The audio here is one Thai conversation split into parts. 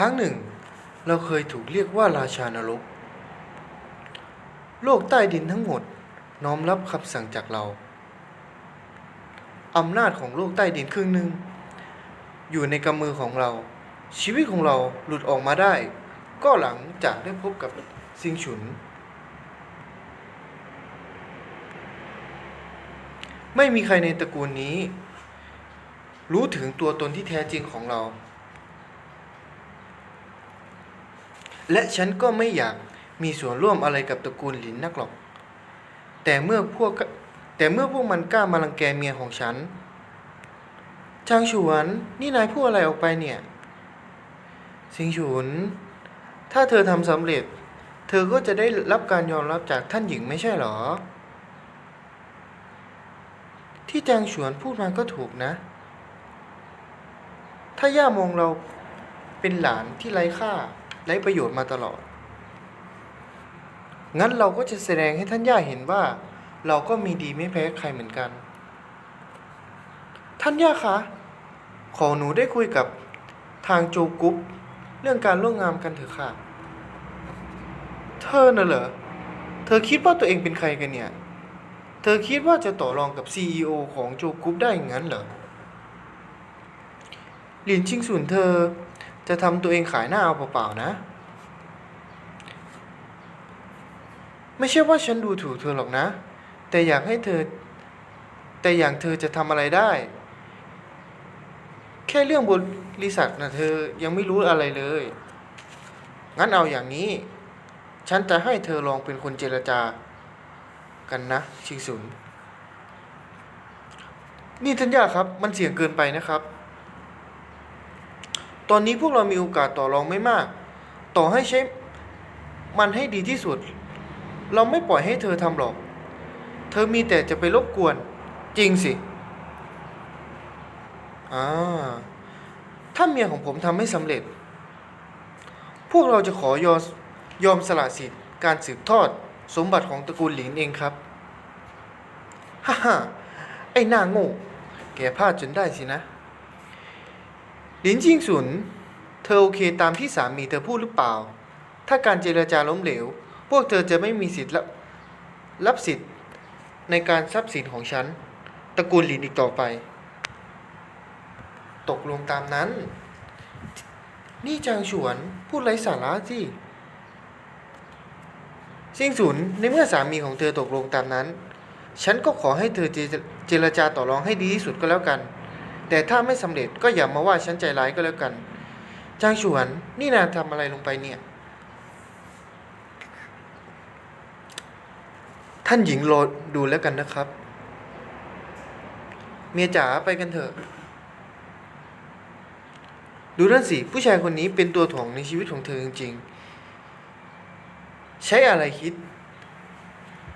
รั้งหนึ่ง เราเคยถูกเรียกว่าราชานรก โลกใต้ดินทั้งหมดน้อมรับคำสั่งจากเรา อำนาจของโลกใต้ดินครึ่งหนึ่ง อยู่ในกำมือของเรา ชีวิตของเราหลุดออกมาได้ ก็หลังจากได้พบกับซิงฉุน ไม่มีใครในตระกูลนี้ รู้ถึงตัวตนที่แท้จริงของเรา และฉันก็ไม่อยากมีส่วนร่วมอะไรกับตระกูลหลินนักหรอก แต่เมื่อพวกแต่เมื่อพวกมันกล้ามารังแกเมียของฉัน จางฉวน นี่นายพูดอะไรออกไปเนี่ย สิงฉุนถ้าเธอทำสำเร็จ เธอก็จะได้รับการยอมรับจากท่านหญิงไม่ใช่หรอ ที่จางฉวนพูดมาก็ถูกนะ ถ้าย่ามองเราเป็นหลานที่ไร้ค่า ไร้ประโยชน์มาตลอด งั้นเราก็จะแสดงให้ท่านย่าเห็นว่า เราก็มีดีไม่แพ้ใครเหมือนกัน ท่านย่าคะ ขอหนูได้คุยกับทางโจกุ๊ปเรื่องการร่วมงานกันเถอะค่ะ เธอน่ะเหรอ เธอคิดว่าตัวเองเป็นใครกันเนี่ย เธอคิดว่าจะต่อรองกับ CEO ของโจกุ๊ปได้อย่างนั้นเหรอ หลินชิงสุนเธอ จะทำตัวเองขายหน้าเอาเปล่าๆนะ ไม่ใช่ว่าฉันดูถูกเธอหรอกนะ แต่อยากให้เธอ แต่อย่างเธอจะทำอะไรได้ แค่เรื่องบริษัทนะเธอยังไม่รู้อะไรเลย งั้นเอาอย่างนี้ ฉันจะให้เธอลองเป็นคนเจรจา กันนะ ชิงสุนนี่ทัญญาครับ มันเสี่ยงเกินไปนะครับ ตอนนี้พวกเรามีโอกาสต่อรองไม่มาก ต่อให้ใช้มันให้ดีที่สุด เราไม่ปล่อยให้เธอทำหรอก เธอมีแต่จะไปรบกวน จริงสิอ่าถ้าเมียของผมทำไม่สำเร็จ พวกเราจะขอยอมยอมสละสิทธิ์การสืบทอดสมบัติของตระกูลหลินเองครับ ฮ่าฮ่าไอ้หน้าโง่ แกพลาดจนได้สินะ ลินจิงสุน เธอโอเคตามที่สามีเธอพูดหรือเปล่า ถ้าการเจรจาล้มเหลว พวกเธอจะไม่มีสิทธิ์รับรับสิทธิ์ในการทรัพย์สินของฉัน ตระกูลหลินอีกต่อไป ตกลงตามนั้น นี่จางฉวนพูดไร้สาระสิซิงสุนในเมื่อสามีของเธอตกลงตามนั้น ฉันก็ขอให้เธอเจเจรจาต่อรองให้ดีที่สุดก็แล้วกัน แต่ถ้าไม่สำเร็จก็อย่ามาว่าฉันใจร้ายก็แล้วกัน จางฉวน นี่นาทำอะไรลงไปเนี่ย ท่านหญิงรอดูแล้วกันนะครับ เมียจ๋าไปกันเถอะ ดูนั่นสิ ผู้ชายคนนี้เป็นตัวถ่วงในชีวิตของเธอจริงๆ ใช้อะไรคิด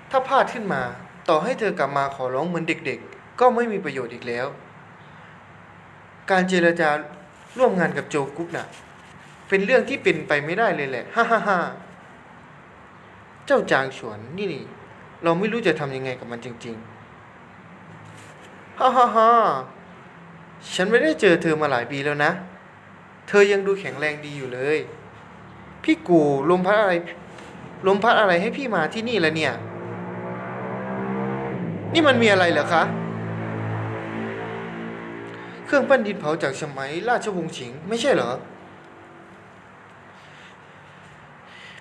ถ้าพลาดขึ้นมา ต่อให้เธอกลับมาขอร้องเหมือนเด็กๆ ก็ไม่มีประโยชน์อีกแล้ว การเจรจาร่วมงานกับโจกุ๊ปน่ะ เป็นเรื่องที่เป็นไปไม่ได้เลยแหละฮ่าฮ่าฮ่าเจ้าจางฉวนนี่นี่ เราไม่รู้จะทำยังไงกับมันจริง ๆฮ่าฮ่าฮ่าฉันไม่ได้เจอเธอมาหลายปีแล้วนะ เธอยังดูแข็งแรงดีอยู่เลย พี่กูลมพัดอะไร ลมพัดอะไรให้พี่มาที่นี่ละเนี่ย นี่มันมีอะไรเหรอคะ เครื่องปั้นดินเผาจากสมัยราชวงศ์ฉิง ไม่ใช่เหรอ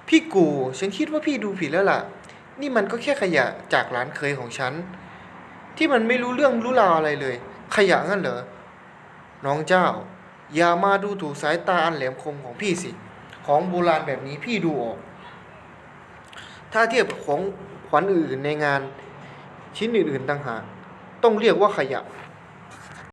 พี่กู ฉันคิดว่าพี่ดูผิดแล้วล่ะ นี่มันก็แค่ขยะจากร้านเคยของฉัน ที่มันไม่รู้เรื่องรู้ราวอะไรเลย ขยะงั้นเหรอ น้องเจ้า อย่ามาดูถูกสายตาอันแหลมคมของพี่สิ ของโบราณแบบนี้พี่ดูออก ถ้าเทียบของขวัญอื่นในงาน ชิ้นอื่นๆต่างหากต้องเรียกว่าขยะ